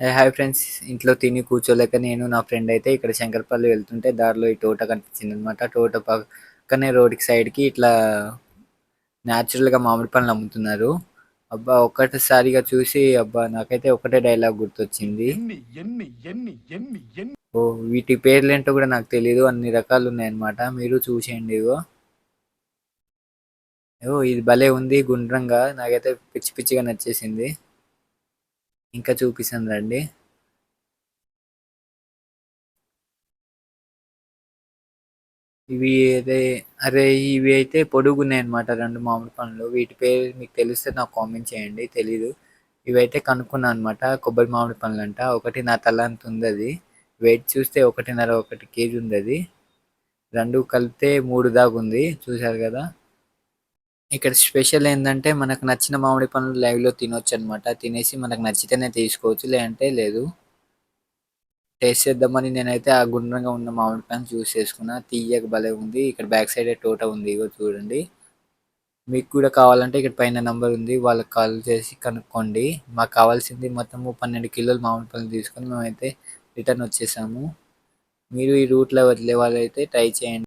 Hi friends ఇంట్లో తిని కూర్చోలేక నేను నా ఫ్రెండ్ అయితే ఇక్కడ శంకరపల్లి వెళ్తుంటే దారిలో ఈ తోట కనిపించింది అనమాట తోట పక్కనే రోడ్కి సైడ్కి ఇట్లా న్యాచురల్గా మామిడి పండ్లు అమ్ముతున్నారు. అబ్బా ఒక్కటిసారిగా చూసి అబ్బా నాకైతే ఒకటే డైలాగ్ గుర్తొచ్చింది. ఓ వీటి పేర్లు ఏంటో కూడా నాకు తెలియదు అన్ని రకాలు ఉన్నాయన్నమాట. మీరు చూసేయండి ఇగో. ఓ ఇది భలే ఉంది గుండ్రంగా. నాకైతే పిచ్చి పిచ్చిగా నచ్చేసింది. ఇంకా చూపిస్తాను రండి. ఇవి అయితే అరే ఇవి అయితే పొడుగున్నాయి అనమాట రెండు మామిడి పండ్లు. వీటి పేరు మీకు తెలిస్తే నాకు కామెంట్ చేయండి తెలీదు. ఇవైతే కనుక్కున్నాను అనమాట కొబ్బరి మామిడి పండ్లు అంట ఒకటి నా తల అంత ఉంది అది వెయిట్ చూస్తే ఒకటిన్నర ఒకటి కేజీ ఉంది అది రెండు కలిపితే మూడు దాకా ఉంది చూశారు కదా? ఇక్కడ స్పెషల్ ఏంటంటే మనకు నచ్చిన మామిడి పండ్లు లైవ్లో తినొచ్చు అనమాట తినేసి మనకు నచ్చితేనే తీసుకోవచ్చు లేదంటే లేదు. టేస్ట్ చేద్దామని నేనైతే ఆ గుండ్రంగా ఉన్న మామిడి పండు చూస్ చేసుకున్నా తీయక భలే ఉంది. ఇక్కడ బ్యాక్ సైడ్ తోట ఉంది ఇగో చూడండి. మీకు కూడా కావాలంటే ఇక్కడ పైన నెంబర్ ఉంది వాళ్ళకి కాల్ చేసి కనుక్కోండి. మాకు కావాల్సింది మొత్తము పన్నెండు కిలోలు మామిడి పండ్లు తీసుకొని మేమైతే రిటర్న్ వచ్చేసాము. మీరు ఈ రూట్లో వదిలే వాళ్ళైతే ట్రై చేయండి.